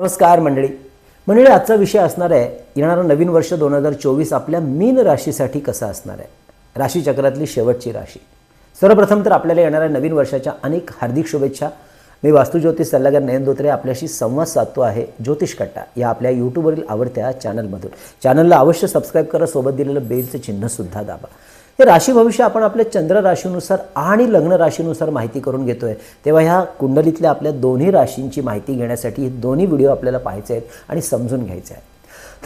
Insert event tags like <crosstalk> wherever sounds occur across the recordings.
नमस्कार मंडळी. मंडळी आजचा विषय असणार आहे येणारं नवीन वर्ष दोन हजार चोवीस आपल्या मीन राशीसाठी कसं असणार आहे? राशीचक्रातली शेवटची राशी. सर्वप्रथम तर आपल्याला येणाऱ्या नवीन वर्षाच्या अनेक हार्दिक शुभेच्छा. मी वास्तुज्योतिष सल्लागार नयन धोत्रे आपल्याशी संवाद साधतो आहे ज्योतिष कट्टा या आपल्या यूट्यूबवरील आवडत्या चॅनलमधून चॅनलला अवश्य सबस्क्राईब करा सोबत दिलेलं बेलचं चिन्हसुद्धा दाबा. हे राशी भविष्य आपण आपल्या चंद्र राशीनुसार आणि लग्न राशीनुसार माहिती करून घेतोय. तेव्हा ह्या कुंडलीतल्या आपल्या दोन्ही राशींची माहिती घेण्यासाठी हे दोन्ही व्हिडिओ आपल्याला पाहायचे आहेत आणि समजून घ्यायचे आहेत.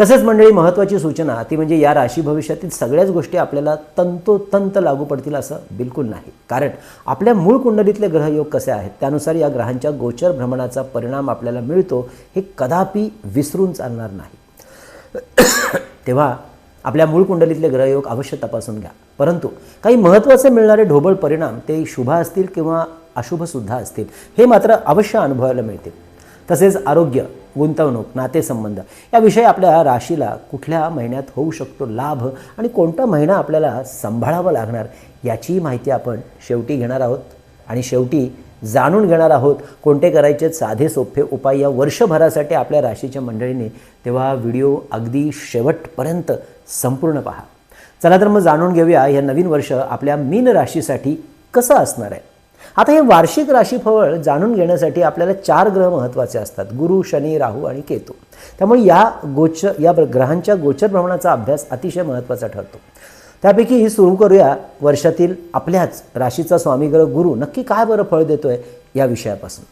तसेच मंडळी महत्त्वाची सूचना ती म्हणजे या राशी भविष्यातील सगळ्याच गोष्टी आपल्याला तंतोतंत लागू पडतील असं बिलकुल नाही. कारण आपल्या मूळ कुंडलीतले ग्रहयोग कसे आहेत त्यानुसार या ग्रहांच्या गोचर भ्रमणाचा परिणाम आपल्याला मिळतो हे कदापि विसरून चालणार नाही. <coughs> तेव्हा आपल्या मूळ कुंडलीतले ग्रहयोग अवश्य तपासून घ्या. परंतु काही महत्त्वाचे मिळणारे ढोबळ परिणाम ते शुभ असतील किंवा अशुभसुद्धा असतील हे मात्र अवश्य अनुभवायला मिळतील. तसेच आरोग्य गुंतवणूक नातेसंबंध याविषयी आपल्या राशीला कुठल्या महिन्यात होऊ शकतो लाभ आणि कोणता महिना आपल्याला सांभाळावा लागणार याचीही माहिती आपण शेवटी घेणार आहोत. आणि शेवटी जाणून घेणार आहोत कोणते करायचे साधे सोपे उपाय या वर्षभरासाठी आपल्या राशीच्या मंडळीने तेव्हा व्हिडिओ अगदी शेवटपर्यंत संपूर्ण पहा. चला तर मग जाणून घेऊया हे नवीन वर्ष आपल्या मीन राशीसाठी कसं असणार आहे. आता हे वार्षिक राशीफळ जाणून घेण्यासाठी आपल्याला चार ग्रह महत्त्वाचे असतात. गुरु शनी राहू आणि केतू. त्यामुळे या गोचर या ग्रहांच्या गोचर भ्रमणाचा अभ्यास अतिशय महत्त्वाचा ठरतो. त्यापैकी ही सुरू करूया वर्षातील आपल्याच राशीचा स्वामी ग्रह गुरु. नक्की काय बरं फळ देतोय या विषयापासून?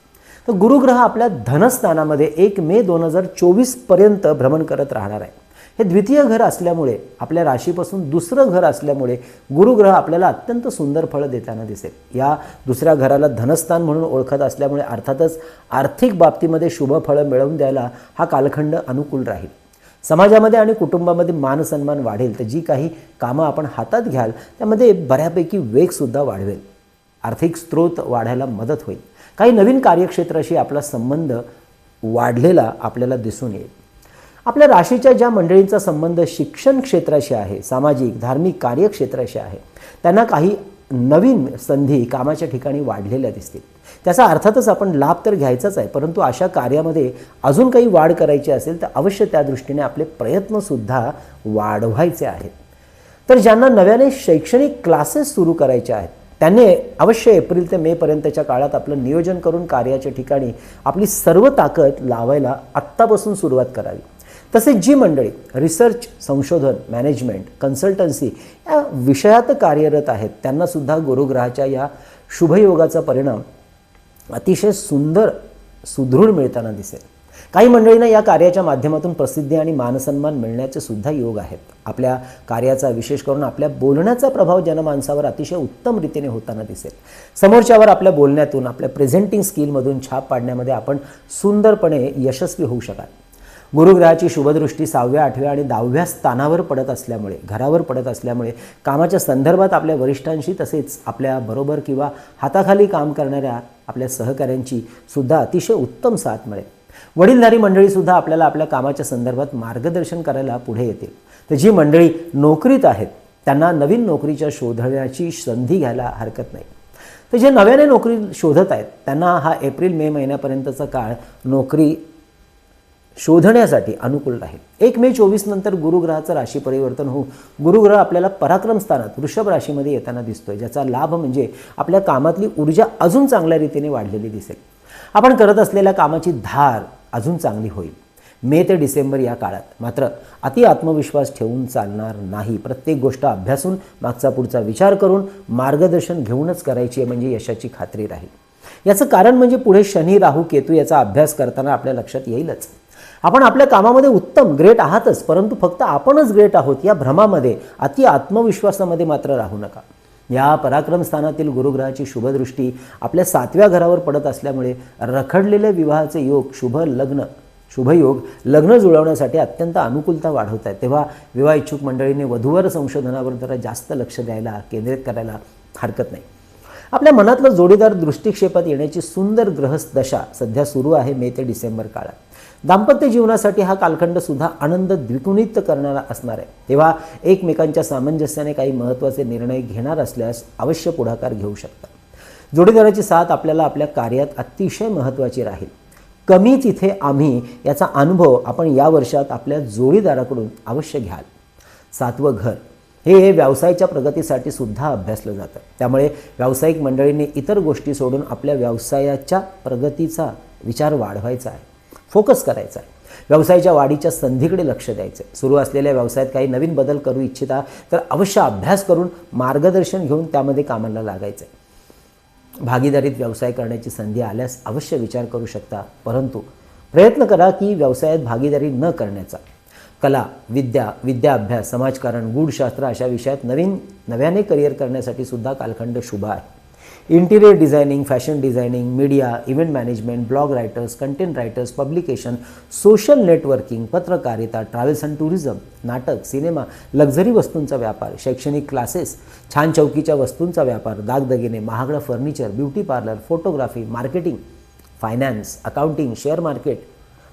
तर गुरुग्रह आपल्या धनस्थानामध्ये एक मे दोन हजार चोवीसपर्यंत भ्रमण करत राहणार आहे. हे द्वितीय घर असल्यामुळे आपल्या राशीपासून दुसरं घर असल्यामुळे गुरुग्रह आपल्याला अत्यंत सुंदर फळं देताना दिसेल. या दुसऱ्या घराला धनस्थान म्हणून ओळखत असल्यामुळे अर्थातच आर्थिक बाबतीमध्ये शुभ फळं मिळवून द्यायला हा कालखंड अनुकूल राहील. समाजामध्ये आणि कुटुंबामध्ये मानसन्मान वाढेल. तर जी काही कामं आपण हातात घ्याल त्यामध्ये बऱ्यापैकी वेगसुद्धा वाढवेल. आर्थिक स्रोत वाढायला मदत होईल. काही नवीन कार्यक्षेत्राशी आपला संबंध वाढलेला आपल्याला दिसून येईल. आपल्या राशीच्या ज्या मंडळींचा संबंध शिक्षण क्षेत्राशी आहे सामाजिक धार्मिक कार्यक्षेत्राशी आहे त्यांना काही नवीन संधी कामाच्या ठिकाणी वाढलेल्या दिसतील. त्याचा अर्थातच आपण लाभ तर घ्यायचाच आहे परंतु अशा कार्यामध्ये अजून काही वाढ करायची असेल तर अवश्य त्या दृष्टीने आपले प्रयत्नसुद्धा वाढवायचे आहेत. तर ज्यांना नव्याने शैक्षणिक क्लासेस सुरू करायचे आहेत त्यांनी अवश्य एप्रिल ते मेपर्यंतच्या काळात आपलं नियोजन करून कार्याच्या ठिकाणी आपली सर्व ताकद लावायला आत्तापासून सुरुवात करावी. तसेच जी मंडळी रिसर्च संशोधन मॅनेजमेंट कन्सल्टन्सी या विषयात कार्यरत आहेत त्यांनासुद्धा गुरुग्रहाच्या या शुभयोगाचा परिणाम अतिशय सुंदर सुदृढ मिळताना दिसेल. काही मंडळींना या कार्याच्या माध्यमातून प्रसिद्धी आणि मानसन्मान मिळण्याचे सुद्धा योग आहेत. आपल्या कार्याचा विशेष करून आपल्या बोलण्याचा प्रभाव जनमानसावर अतिशय उत्तम रीतीने होताना दिसेल. समोरच्यावर आपल्या बोलण्यातून आपल्या प्रेझेंटिंग स्किलमधून छाप पाडण्यामध्ये आपण सुंदरपणे यशस्वी होऊ शकाल. गुरुग्रहाची शुभदृष्टी सहाव्या आठव्या आणि दहाव्या स्थानावर पडत असल्यामुळे घरावर पडत असल्यामुळे कामाच्या संदर्भात आपल्या वरिष्ठांशी तसेच आपल्या बरोबर किंवा हाताखाली काम करणाऱ्या आपल्या सहकाऱ्यांची सुद्धा अतिशय उत्तम साथ मिळेल. वडीलधारी मंडळीसुद्धा आपल्याला आपल्या कामाच्या संदर्भात मार्गदर्शन करायला पुढे येतील तर जी मंडळी नोकरीत आहेत त्यांना नवीन नोकरीच्या शोधण्याची संधी घ्यायला हरकत नाही. तर जे नव्याने नोकरी शोधत आहेत त्यांना हा एप्रिल मे महिन्यापर्यंतचा काळ नोकरी शोधण्यासाठी अनुकूल राहील. एक मे चोवीस नंतर गुरुग्रहाचं राशी परिवर्तन होऊन गुरुग्रह आपल्याला पराक्रम स्थानात वृषभ राशीमध्ये येताना दिसतोय. ज्याचा लाभ म्हणजे आपल्या कामातली ऊर्जा अजून चांगल्या रीतीने वाढलेली दिसेल. आपण करत असलेल्या कामाची धार अजून चांगली होईल. मे ते डिसेंबर या काळात मात्र अति आत्मविश्वास ठेवून चालणार नाही. प्रत्येक गोष्ट अभ्यासून मागचा पुढचा विचार करून मार्गदर्शन घेऊनच करायची आहे म्हणजे यशाची खात्री राहील. याचं कारण म्हणजे पुढे शनी राहू केतू याचा अभ्यास करताना आपल्या लक्षात येईलच. आपण आपल्या कामामध्ये उत्तम ग्रेट आहातच परंतु फक्त आपणच ग्रेट आहोत या भ्रमामध्ये अति आत्मविश्वासामध्ये मात्र राहू नका. या पराक्रम स्थानातील गुरुग्रहाची शुभदृष्टी आपल्या सातव्या घरावर पडत असल्यामुळे रखडलेले विवाहाचे योग शुभ लग्न शुभयोग लग्न जुळवण्यासाठी अत्यंत अनुकूलता वाढवत आहे तेव्हा विवाह इच्छुक मंडळीने वधूवर संशोधनावर जरा जास्त लक्ष द्यायला केंद्रित करायला हरकत नाही. आपल्या मनातलं जोडीदार दृष्टिक्षेपात येण्याची सुंदर ग्रहदशा दशा सध्या सुरू आहे मे ते डिसेंबर काळात. दाम्पत्य जीवनासाठी हा कालखंड सुद्धा आनंद द्विगुणित करणारा असणार आहे. तेव्हा एकमेकांच्या सामंजस्याने काही महत्त्वाचे निर्णय घेणार असल्यास अवश्य पुढाकार घेऊ शकता. जोडीदाराची साथ आपल्याला आपल्या कार्यात अतिशय महत्त्वाची राहील. कमी तिथे आम्ही याचा अनुभव आपण या वर्षात आपल्या जोडीदाराकडून अवश्य घ्याल. सातवं घर. हे व्यवसायाच्या प्रगतीसाठी सुद्धा अभ्यासलं जातं. त्यामुळे व्यावसायिक मंडळींनी इतर गोष्टी सोडून आपल्या व्यवसायाच्या प्रगतीचा विचार वाढवायचा आहे. फोकस करायचा आहे. व्यवसायाच्या वाढीच्या संधीकडे लक्ष द्यायचं आहे. सुरू असलेल्या व्यवसायात काही नवीन बदल करू इच्छिता तर अवश्य अभ्यास करून मार्गदर्शन घेऊन त्यामध्ये कामाला लागायचं आहे. भागीदारीत व्यवसाय करण्याची संधी आल्यास अवश्य विचार करू शकता परंतु प्रयत्न करा की व्यवसायात भागीदारी न करण्याचा. कला विद्या विद्याभ्यास समाजकारण गूढशास्त्र अशा विषयात नवीन नव्याने करिअर करण्यासाठी सुद्धा कालखंड शुभ आहे. Interior designing fashion designing media event management blog writers content writers publication social networking पत्रकारिता ट्रॅव्हल्स अँड टुरिझम नाटक सिनेमा लक्झरी वस्तूंचा व्यापार शैक्षणिक क्लासेस छान चौकीच्या वस्तूंचा व्यापार दागदगिने महागडं furniture beauty parlour photography marketing finance accounting share market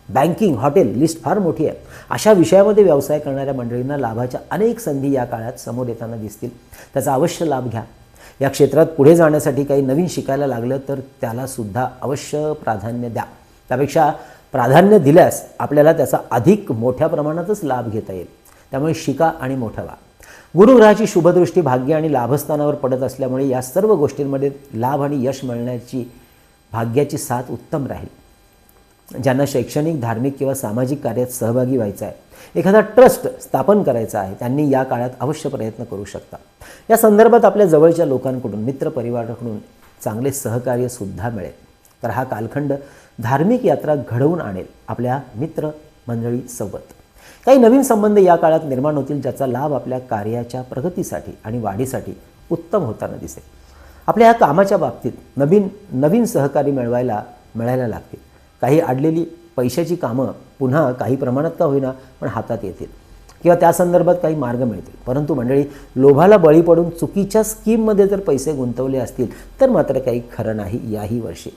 banking hotel list फार मोठी आहे. अशा विषयामध्ये व्यवसाय करणाऱ्या मंडळींना लाभाच्या अनेक संधी या काळात समोर येताना दिसतील. त्याचा अवश्य लाभ घ्या. या क्षेत्रात पुढे जाण्यासाठी काही नवीन शिकायला लागलं तर त्यालासुद्धा अवश्य प्राधान्य द्या. त्यापेक्षा प्राधान्य दिल्यास आपल्याला त्याचा अधिक मोठ्या प्रमाणातच लाभ घेता येईल. त्यामुळे शिका आणि मोठा व्हा. गुरुग्रहाची शुभदृष्टी भाग्य आणि लाभस्थानावर पडत असल्यामुळे या सर्व गोष्टींमध्ये लाभ आणि यश मिळण्याची भाग्याची साथ उत्तम राहील. ज्यांना शैक्षणिक धार्मिक किंवा सामाजिक कार्यात सहभागी व्हायचं आहे. एखादा ट्रस्ट स्थापन करायचा आहे त्यांनी या काळात अवश्य प्रयत्न करू शकता. या संदर्भात आपल्या जवळच्या लोकांकडून मित्रपरिवाराकडून चांगले सहकार्य सुद्धा मिळेल. तर हा कालखंड धार्मिक यात्रा घडवून आणेल आपल्या मित्र मंडळीसोबत काही नवीन संबंध या काळात निर्माण होतील ज्याचा लाभ आपल्या कार्याच्या प्रगतीसाठी आणि वाढीसाठी उत्तम होताना दिसेल. आपल्या या कामाच्या बाबतीत नवीन नवीन सहकारी मिळवायला मिळायला लागतील. काही अडलेली पैशाची कामं पुन्हा काही प्रमाणात का होईना पण हातात येतील. किंवा त्या संदर्भात काही मार्ग मिळतील. परंतु मंडळी लोभाला बळी पडून चुकीच्या स्कीममध्ये जर पैसे गुंतवले असतील तर मात्र काही खरं नाही याही वर्षी.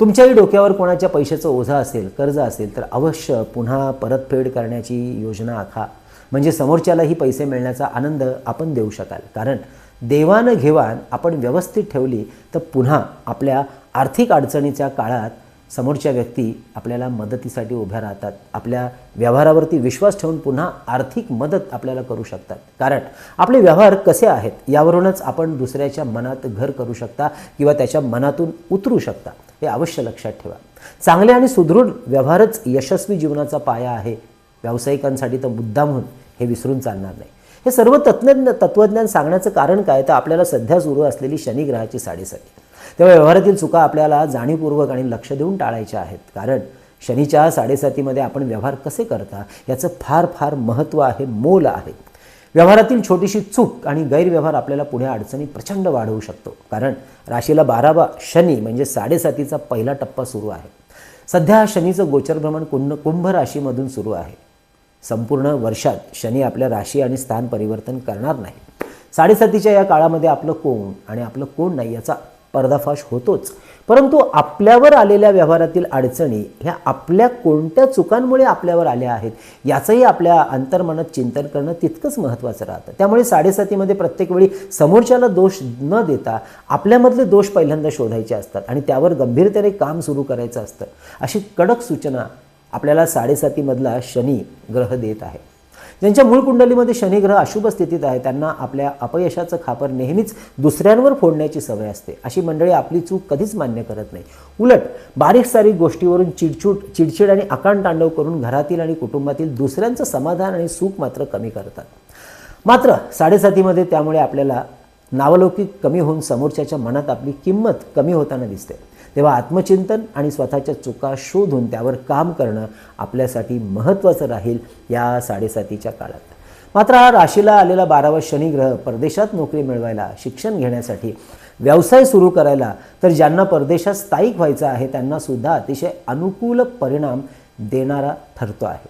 तुमच्याही डोक्यावर कोणाच्या पैशाचं ओझा असेल कर्ज असेल तर अवश्य पुन्हा परतफेड करण्याची योजना आखा. म्हणजे समोरच्यालाही पैसे मिळण्याचा आनंद आपण देऊ शकाल. कारण देवाणघेवाण आपण व्यवस्थित ठेवली तर पुन्हा आपल्या आर्थिक अडचणीच्या काळात समोरच्या व्यक्ती आपल्याला मदतीसाठी उभ्या राहतात. आपल्या व्यवहारावरती विश्वास ठेवून पुन्हा आर्थिक मदत आपल्याला करू शकतात. कारण आपले व्यवहार कसे आहेत यावरूनच आपण दुसऱ्याच्या मनात घर करू शकता किंवा त्याच्या मनातून उतरू शकता हे अवश्य लक्षात ठेवा. चांगले आणि सुदृढ व्यवहारच यशस्वी जीवनाचा पाया आहे. व्यावसायिकांसाठी तर मुद्दामहून हे विसरून चालणार नाही. हे सर्व तत्वज्ञ तत्वज्ञान सांगण्याचं कारण काय? तर आपल्याला सध्या सुरू असलेली शनिग्रहाची साडेसाती. तेव्हा व्यवहारातील चुका आपल्याला जाणीवपूर्वक आणि लक्ष देऊन टाळायच्या आहेत. कारण शनीच्या साडेसातीमध्ये आपण व्यवहार कसे करता याचं फार फार महत्त्व आहे मोल आहे. व्यवहारातील छोटीशी चूक आणि गैरव्यवहार आपल्याला पुढे अडचणी प्रचंड वाढवू शकतो. कारण राशीला बारावा शनी म्हणजे साडेसातीचा पहिला टप्पा सुरू आहे. सध्या शनीचं गोचर भ्रमण कुंभ कुंभ राशीमधून सुरू आहे. संपूर्ण वर्षात शनी आपल्या राशी आणि स्थान परिवर्तन करणार नाही. साडेसातीच्या या काळामध्ये आपलं कोण आणि आपलं कोण नाही याचा पर्दाफाश होतोच. परंतु आपल्यावर आलेल्या व्यवहारातील अडचणी ह्या आपल्या कोणत्या चुकांमुळे आपल्यावर आल्या आहेत याचंही आपल्या अंतर्मनात चिंतन करणं तितकंच महत्त्वाचं राहतं. त्यामुळे साडेसातीमध्ये प्रत्येक वेळी समोरच्याला दोष न देता आपल्यामधले दोष पहिल्यांदा शोधायचे असतात आणि त्यावर गंभीरतेने काम सुरू करायचं असतं अशी कडक सूचना आपल्याला साडेसातीमधला शनी ग्रह देत आहे. ज्यांच्या मूळ कुंडलीमध्ये शनिग्रह अशुभ स्थितीत आहे त्यांना आपल्या अपयशाचं खापर नेहमीच दुसऱ्यांवर फोडण्याची सवय असते. अशी मंडळी आपली चूक कधीच मान्य करत नाही. उलट बारीक सारीक गोष्टीवरून चिडचूट चिडचिड आणि आकांड तांडव करून घरातील आणि कुटुंबातील दुसऱ्यांचं समाधान आणि सुख मात्र कमी करतात. मात्र साडेसातीमध्ये त्यामुळे आपल्याला नावलौकिक कमी होऊन समोरच्याच्या मनात आपली किंमत कमी होताना दिसते. तेव्हा आत्मचिंतन आणि स्वतःच्या चुका शोधून त्यावर काम करणं आपल्यासाठी महत्त्वाचं राहील या साडेसातीच्या काळात. मात्र हा राशीला आलेला बारावा शनिग्रह परदेशात नोकरी मिळवायला शिक्षण घेण्यासाठी व्यवसाय सुरू करायला तर ज्यांना परदेशात स्थायिक व्हायचं आहे त्यांना सुद्धा अतिशय अनुकूल परिणाम देणारा ठरतो आहे.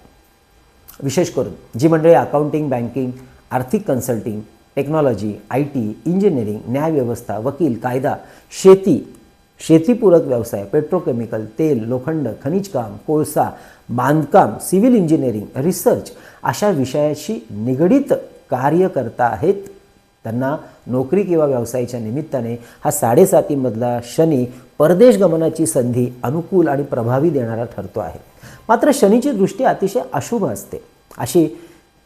विशेष करून जी मंडळी अकाउंटिंग बँकिंग आर्थिक consulting technology I T engineering न्यायव्यवस्था वकील कायदा शेती शेतीपूरक व्यवसाय पेट्रोकेमिकल तेल लोखंड खनिजकाम कोळसा बांधकाम सिव्हिल इंजिनिअरिंग रिसर्च अशा विषयाशी निगडीत कार्य करता आहेत. त्यांना नोकरी किंवा व्यवसायाच्या निमित्ताने हा साडेसातीमधला शनी परदेश गमनाची संधी अनुकूल आणि प्रभावी देणारा ठरतो आहे. मात्र शनीची दृष्टी अतिशय अशुभ असते. अशी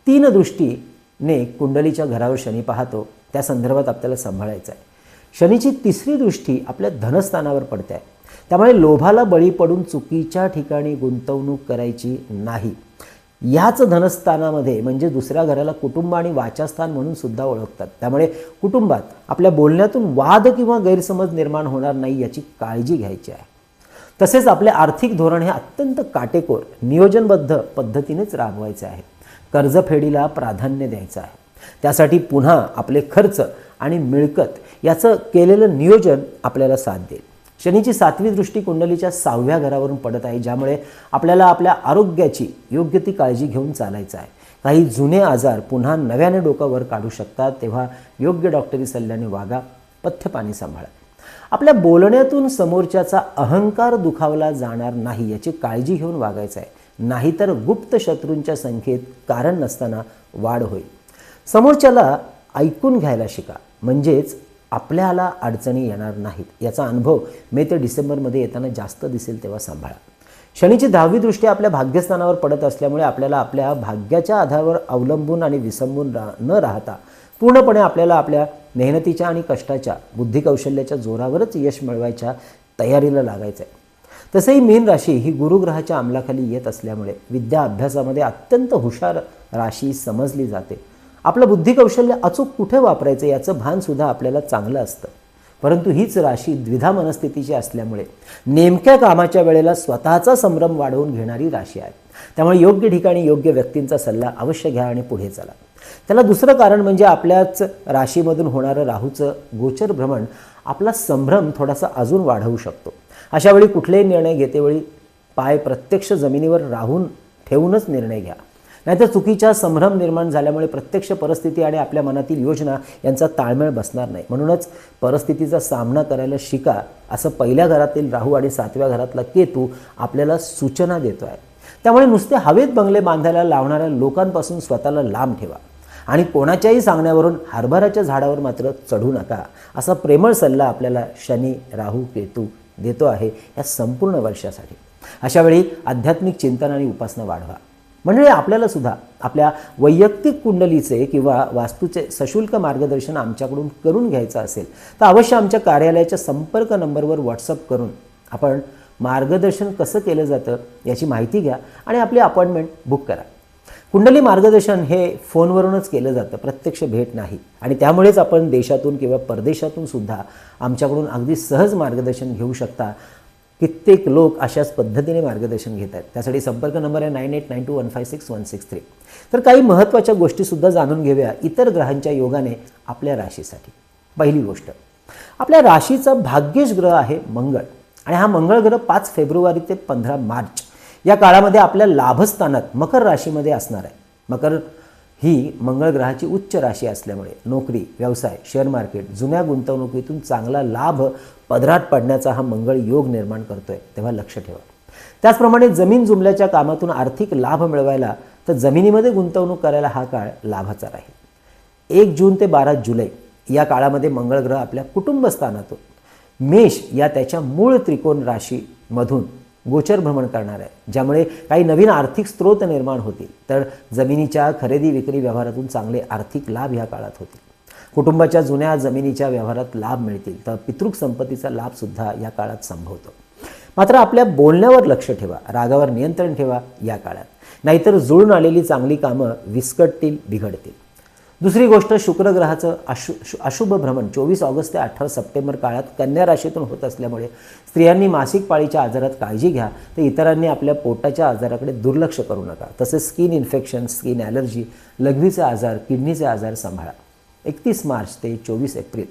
तीन दृष्टीने कुंडलीच्या घरावर शनी पाहतो त्या संदर्भात आपल्याला सांभाळायचं आहे. शनीची तिसरी दृष्टी आपल्या धनस्थानावर पडते. आहे त्यामुळे लोभाला बळी पडून चुकीच्या ठिकाणी गुंतवणूक करायची नाही. याच धनस्थानामध्ये म्हणजे दुसऱ्या घराला कुटुंब आणि वाचास्थान म्हणून सुद्धा ओळखतात. त्यामुळे कुटुंबात आपल्या बोलण्यातून वाद किंवा गैरसमज निर्माण होणार नाही याची काळजी घ्यायची आहे. तसेच आपले आर्थिक धोरण हे अत्यंत काटेकोर नियोजनबद्ध पद्धतीनेच राबवायचे आहे. कर्जफेडीला प्राधान्य द्यायचं आहे. त्यासाठी पुन्हा आपले खर्च आणि मिळकत याचं केलेलं नियोजन आपल्याला साथ देईल. शनीची सातवी दृष्टी कुंडलीच्या सहाव्या घरावरून पडत आहे ज्यामुळे आपल्याला आपल्या आरोग्याची योग्य ती काळजी घेऊन चालायचं आहे. काही जुने आजार पुन्हा नव्याने डोकावर काढू शकतात तेव्हा योग्य डॉक्टरी सल्ल्याने वागा पथ्य पाणी सांभाळा. आपल्या बोलण्यातून समोरच्याचा अहंकार दुखावला जाणार नाही याची काळजी घेऊन वागायचं आहे. नाहीतर गुप्त शत्रूंच्या संख्येत कारण नसताना वाढ होईल. समोरच्याला ऐकून घ्यायला शिका. म्हणजेच आपल्याला अडचणी येणार नाहीत. याचा अनुभव मे ते डिसेंबरमध्ये येताना जास्त दिसेल तेव्हा सांभाळा. शनीची दहावी दृष्टी आपल्या भाग्यस्थानावर पडत असल्यामुळे आपल्याला आपल्या भाग्याच्या आधारावर अवलंबून आणि विसंबून रा न राहता पूर्णपणे आपल्याला आपल्या मेहनतीच्या आणि कष्टाच्या बुद्धिकौशल्याच्या जोरावरच यश मिळवायच्या तयारीला लागायचं आहे तसंही मीन राशी ही गुरुग्रहाच्या अंमलाखाली येत असल्यामुळे विद्या अभ्यासामध्ये अत्यंत हुशार राशी समजली जाते. आपलं बुद्धिकौशल्य अचूक कुठे वापरायचं याचं भानसुद्धा आपल्याला चांगलं असतं. परंतु हीच राशी द्विधा मनस्थितीची असल्यामुळे नेमक्या कामाच्या वेळेला स्वतःचा संभ्रम वाढवून घेणारी राशी आहे. त्यामुळे योग्य ठिकाणी योग्य व्यक्तींचा सल्ला अवश्य घ्या आणि पुढे चला. त्याला दुसरं कारण म्हणजे आपल्याच राशीमधून होणारं राहूचं गोचर भ्रमण आपला संभ्रम थोडासा अजून वाढवू शकतो. अशावेळी कुठलेही निर्णय घेतेवेळी पाय प्रत्यक्ष जमिनीवर राहून ठेवूनच निर्णय घ्या. नाहीतर चुकीच्या संभ्रम निर्माण झाल्यामुळे प्रत्यक्ष परिस्थिती आणि आपल्या मनातील योजना यांचा ताळमेळ बसणार नाही. म्हणूनच परिस्थितीचा सामना करायला शिका. असं पहिल्या घरातील राहू आणि सातव्या घरातला केतू आपल्याला सूचना देतो आहे त्यामुळे नुसते हवेत बंगले बांधायला लावणाऱ्या लोकांपासून स्वतःला लांब ठेवा. आणि कोणाच्याही सांगण्यावरून हरभऱ्याच्या झाडावर मात्र चढू नका. असा प्रेमळ सल्ला आपल्याला शनी राहू केतू देतो आहे या संपूर्ण वर्षासाठी. अशावेळी आध्यात्मिक चिंतन आणि उपासना वाढवा. म्हणजे आपल्याला सुद्धा आपल्या वैयक्तिक कुंडलीचे किंवा वास्तूचे सशुल्क मार्गदर्शन आमच्याकडून करून घ्यायचं असेल तर अवश्य आमच्या कार्यालयाच्या संपर्क नंबरवर व्हॉट्सअप करून आपण मार्गदर्शन कसं केलं जातं याची माहिती घ्या आणि आपली अपॉइंटमेंट बुक करा. कुंडली मार्गदर्शन हे फोनवरूनच केलं जातं प्रत्यक्ष भेट नाही. आणि त्यामुळेच आपण देशातून किंवा परदेशातून सुद्धा आमच्याकडून अगदी सहज मार्गदर्शन घेऊ शकता. कित्येक लोक अशाच पद्धतीने मार्गदर्शन घेत आहेत. त्यासाठी संपर्क नंबर आहे nine eight nine two one five six one six three. तर काही महत्त्वाच्या गोष्टीसुद्धा जाणून घेऊया इतर ग्रहांच्या योगाने आपल्या राशीसाठी. पहिली गोष्ट आपल्या राशीचा भाग्येश ग्रह आहे मंगळ. आणि हा मंगळ ग्रह पाच फेब्रुवारी ते पंधरा मार्च या काळामध्ये आपल्या लाभस्थानात मकर राशीमध्ये असणार आहे. मकर ही मंगळ ग्रहाची उच्च राशी असल्यामुळे नोकरी व्यवसाय शेअर मार्केट जुन्या गुंतवणुकीतून चांगला लाभ पदरात पडण्याचा हा मंगळ योग निर्माण करतोय तेव्हा लक्ष ठेवा. त्याचप्रमाणे जमीन जुमल्याच्या कामातून आर्थिक लाभ मिळवायला तर जमिनीमध्ये गुंतवणूक करायला हा काळ लाभाचा राहील. एक जून ते बारा जुलै या काळामध्ये मंगळ ग्रह आपल्या कुटुंबस्थानातून मेष या त्याच्या मूळ त्रिकोण राशीमधून गोचर भ्रमण करणार आहे. ज्यामुळे काही नवीन आर्थिक स्रोत निर्माण होतील. तर जमिनीच्या खरेदी विक्री व्यवहारातून चांगले आर्थिक लाभ ह्या काळात होतील. कुटुंबाच्या जुन्या जमिनीच्या व्यवहारात लाभ मिळतील. तर पितृक संपत्तीचा लाभसुद्धा या काळात संभवतो. मात्र आपल्या बोलण्यावर लक्ष ठेवा. रागावर नियंत्रण ठेवा या काळात. नाहीतर जुळून आलेली चांगली कामं विस्कटतील बिघडतील. दुसरी गोष्ट शुक्र ग्रहाचं अशु अशुभ भ्रमण. चोवीस ऑगस्ट ते अठरा सप्टेंबर काळात कन्या राशीतून होत असल्यामुळे स्त्रियांनी मासिक पाळीच्या आजारात काळजी घ्या. तर इतरांनी आपल्या पोटाच्या आजाराकडे दुर्लक्ष करू नका. तसेच स्किन इन्फेक्शन स्किन ॲलर्जी लघवीचे आजार किडनीचे आजार सांभाळा. एकतीस मार्च ते चोवीस एप्रिल.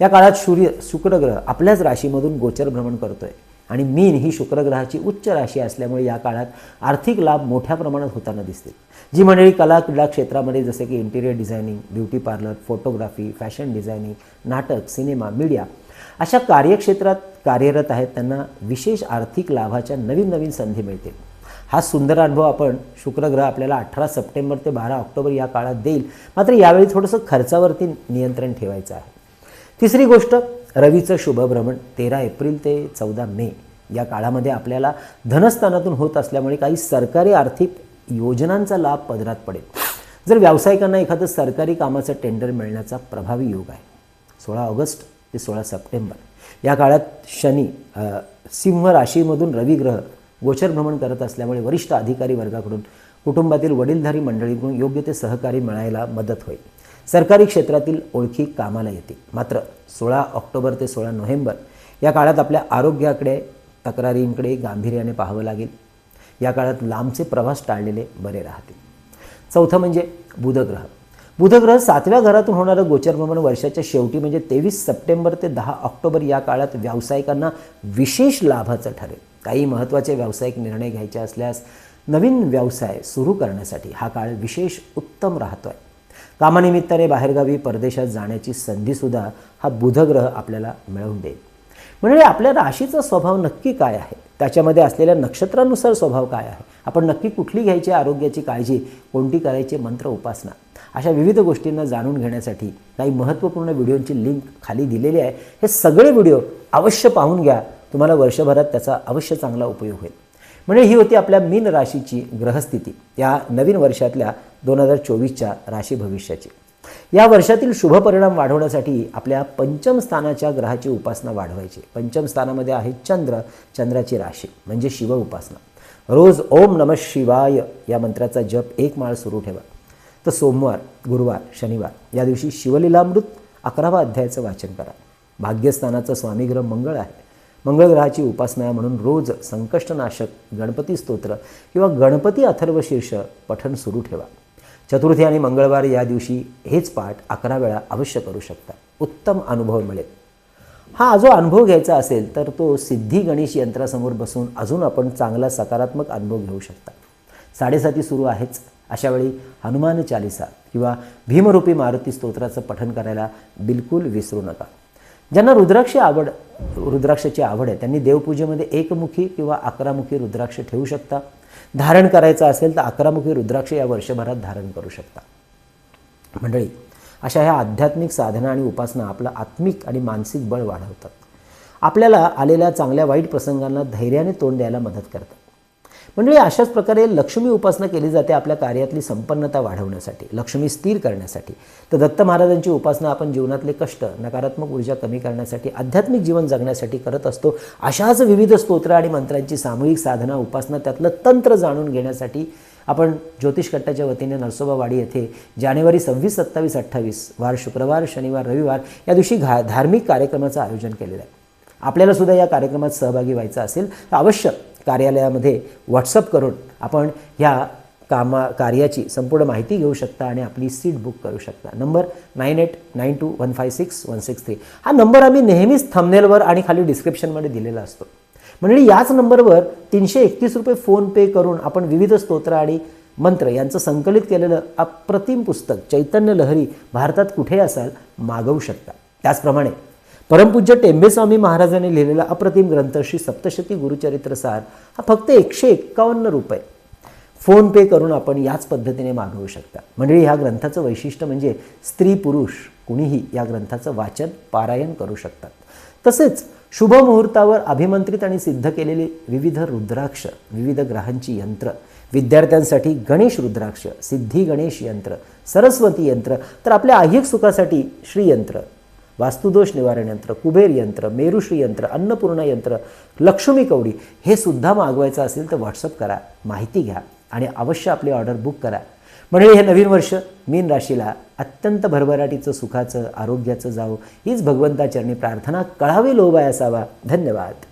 या काळात सूर्य शुक्रग्रह आपल्याच राशीमधून गोचर भ्रमण करतोय. आणि मीन ही शुक्रग्रहाची उच्च राशी असल्यामुळे या काळात आर्थिक लाभ मोठ्या प्रमाणात होताना दिसतील. जी मंडळी कला क्रीडा क्षेत्रामध्ये जसे की interior designing beauty parlour photography fashion designing नाटक सिनेमा मीडिया अशा कार्यक्षेत्रात कार्यरत आहेत त्यांना विशेष आर्थिक लाभाच्या नवीन नवीन संधी मिळतील. हा सुंदर अनुभव आपण शुक्रग्रह आपल्याला अठरा सप्टेंबर ते बारा ऑक्टोबर या काळात देईल. मात्र यावेळी थोडंसं खर्चावरती नियंत्रण ठेवायचं आहे. तिसरी गोष्ट रवीचं शुभभ्रमण तेरा एप्रिल ते चौदा मे या काळामध्ये आपल्याला धनस्थानातून होत असल्यामुळे काही सरकारी आर्थिक योजनांचा लाभ पदरात पडेल. जर व्यावसायिकांना एखादं सरकारी कामाचं टेंडर मिळण्याचा प्रभावी योग आहे. सोळा ऑगस्ट ते सोळा सप्टेंबर. या काळात शनी सिंह राशीमधून रविग्रह गोचर भ्रमण करत असल्यामुळे वरिष्ठ अधिकारी वर्गाकडून कुटुंबातील वडीलधारी मंडळीकडून योग्य ते सहकारी मिळायला मदत होईल. सरकारी क्षेत्रातील ओळखी कामाला येतील. मात्र सोळा ऑक्टोबर ते सोळा नोव्हेंबर या काळात आपल्या आरोग्याकडे तक्रारींकडे गांभीर्याने पाहावं लागेल. या काळात लांबचे प्रवास टाळलेले बरे राहतील. चौथं म्हणजे बुधग्रह. बुधग्रह सातव्या घरातून होणारं गोचरभ्रमण वर्षाच्या शेवटी म्हणजे तेवीस सप्टेंबर ते दहा ऑक्टोबर या काळात व्यावसायिकांना विशेष लाभाचं ठरेल. काही महत्त्वाचे व्यावसायिक निर्णय घ्यायचे असल्यास नवीन व्यवसाय सुरू करण्यासाठी हा काळ विशेष उत्तम राहतो आहे कामानिमित्ताने बाहेरगावी परदेशात जाण्याची संधीसुद्धा हा बुधग्रह आपल्याला मिळवून देईल. म्हणजे आपल्या राशीचा स्वभाव नक्की काय आहे? त्याच्यामध्ये असलेल्या नक्षत्रानुसार स्वभाव काय आहे? आपण नक्की कुठली घ्यायची आरोग्याची काळजी? कोणती करायची मंत्र उपासना? अशा विविध गोष्टींना जाणून घेण्यासाठी काही महत्त्वपूर्ण व्हिडिओंची लिंक खाली दिलेली आहे. हे सगळे व्हिडिओ अवश्य पाहून घ्या. तुम्हाला वर्षभरात त्याचा अवश्य चांगला उपयोग होईल. म्हणजे ही होती आपल्या मीन राशीची ग्रहस्थिती या नवीन वर्षातल्या दोन हजार चोवीसच्या राशी भविष्याची. या वर्षातील शुभ परिणाम वाढवण्यासाठी आपल्या पंचम स्थानाच्या ग्रहाची उपासना वाढवायची. पंचम स्थानामध्ये आहे चंद्र चंद्राची राशी म्हणजे शिव उपासना. रोज ओम नम शिवाय या मंत्राचा जप एक माळ सुरू ठेवा. तर सोमवार गुरुवार शनिवार या दिवशी शिवलीलामृत अकरावा अध्यायाचं वाचन करा. भाग्यस्थानाचं स्वामीग्रह मंगळ आहे. मंगळग्रहाची उपासना म्हणून रोज संकष्टनाशक गणपती स्तोत्र किंवा गणपती अथर्व शीर्ष पठण सुरू ठेवा. चतुर्थी आणि मंगळवार या दिवशी हेच पाठ अकरा वेळा अवश्य करू शकता. उत्तम अनुभव मिळेल. हा जो अनुभव घ्यायचा असेल तर तो सिद्धी गणेश यंत्रासमोर बसून अजून आपण चांगला सकारात्मक अनुभव घेऊ शकता. साडेसाती सुरू आहेच. अशा वेळी हनुमान चालिसा किंवा भीमरूपी मारुती स्तोत्राचं पठण करायला बिलकुल विसरू नका. ज्यांना रुद्राक्ष आवड रुद्राक्षाची आवड आहे त्यांनी देवपूजेमध्ये एकमुखी किंवा अकरामुखी रुद्राक्ष ठेवू शकता. धारण करायचं असेल तर अकरामुखी रुद्राक्ष या वर्षभरात धारण करू शकता. मंडळी अशा ह्या आध्यात्मिक साधना आणि उपासना आपलं आत्मिक आणि मानसिक बळ वाढवतात. आपल्याला आलेल्या चांगल्या वाईट प्रसंगांना धैर्याने तोंड द्यायला मदत करतात. म्हणजे अशाच प्रकारे लक्ष्मी उपासना केली जाते आपल्या कार्यातली संपन्नता वाढवण्यासाठी लक्ष्मी स्थिर करण्यासाठी. तर दत्त महाराजांची उपासना आपण जीवनातले कष्ट नकारात्मक ऊर्जा कमी करण्यासाठी आध्यात्मिक जीवन जगण्यासाठी करत असतो अशाच विविध स्तोत्र आणि मंत्रांची सामूहिक साधना उपासना त्यातलं तंत्र जाणून घेण्यासाठी आपण ज्योतिष कट्टाच्या वतीने नरसोबावाडी येथे जानेवारी सव्वीस सत्तावीस अठ्ठावीस वार शुक्रवार शनिवार रविवार या दिवशी घा धार्मिक कार्यक्रमाचं आयोजन केलेलं आहे. आपल्याला सुद्धा या कार्यक्रमात सहभागी व्हायचं असेल तर अवश्य कार्यालयामध्ये व्हॉट्सअप करून आपण ह्या कामा कार्याची संपूर्ण माहिती घेऊ शकता आणि आपली सीट बुक करू शकता. Number nine eight nine two one five six one six three हा नंबर आम्ही नेहमीच थंबनेलवर आणि खाली डिस्क्रिप्शनमध्ये दिलेला असतो. म्हणजे याच नंबरवर तीनशे एकतीस रुपये फोनपे करून आपण विविध स्तोत्र आणि मंत्र यांचं संकलित केलेलं अप्रतिम पुस्तक चैतन्य लहरी भारतात कुठे असाल मागवू शकता. त्याचप्रमाणे परमपूज्य टेंबेस्वामी महाराजांनी लिहिलेला अप्रतिम ग्रंथ श्री सप्तशती गुरुचरित्र सार हा फक्त एकशे एक्कावन्न रुपये. फोनपे करून आपण याच पद्धतीने मागवू शकता. मंडळी ह्या ग्रंथाचं वैशिष्ट्य म्हणजे स्त्री पुरुष कुणीही या ग्रंथाचं वाचन पारायण करू शकतात. तसेच शुभ मुहूर्तावर अभिमंत्रित आणि सिद्ध केलेली विविध रुद्राक्ष विविध ग्रहांची यंत्र विद्यार्थ्यांसाठी गणेश रुद्राक्ष सिद्धी गणेश यंत्र सरस्वती यंत्र तर आपल्या ऐहिक सुखासाठी श्रीयंत्र वास्तुदोष निवारण यंत्र कुबेर यंत्र मेरुश्री यंत्र अन्नपूर्णा यंत्र लक्ष्मी कवडी हे सुद्धा मागवायचं असेल तर व्हॉट्सअप करा माहिती घ्या आणि अवश्य आपली ऑर्डर बुक करा. म्हणजे हे नवीन वर्ष मीन राशीला अत्यंत भरभराटीचं सुखाचं आरोग्याचं जावं. हीच भगवंताचरणी प्रार्थना. कळावी लोभाय असावा धन्यवाद.